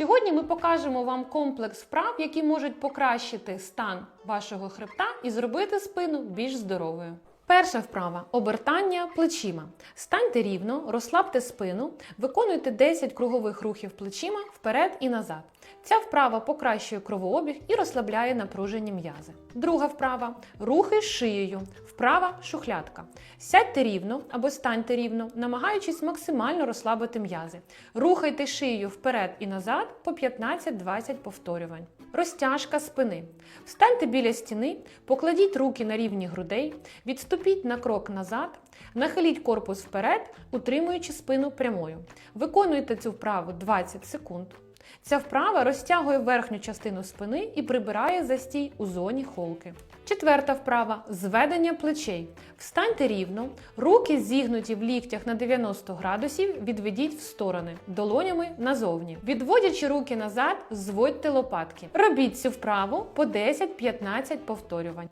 Сьогодні ми покажемо вам комплекс вправ, які можуть покращити стан вашого хребта і зробити спину більш здоровою. Перша вправа обертання плечима. Станьте рівно, розслабте спину, виконуйте 10 кругових рухів плечима вперед і назад. Ця вправа покращує кровообіг і розслабляє напружені м'язи. Друга вправа рухи шиєю. Вправа шухлядка. Сядьте рівно або станьте рівно, намагаючись максимально розслабити м'язи. Рухайте шиєю вперед і назад по 15-20 повторювань. Розтяжка спини. Встаньте біля стіни, покладіть руки на рівні грудей, відступіть на крок назад, нахиліть корпус вперед, утримуючи спину прямою. Виконуйте цю вправу 20 секунд. Ця вправа розтягує верхню частину спини і прибирає застій у зоні холки. Четверта вправа зведення плечей. Встаньте рівно, руки зігнуті в ліктях на 90 градусів, відведіть в сторони, долонями назовні. Відводячи руки назад, зводьте лопатки. Робіть цю вправу по 10-15 повторювань.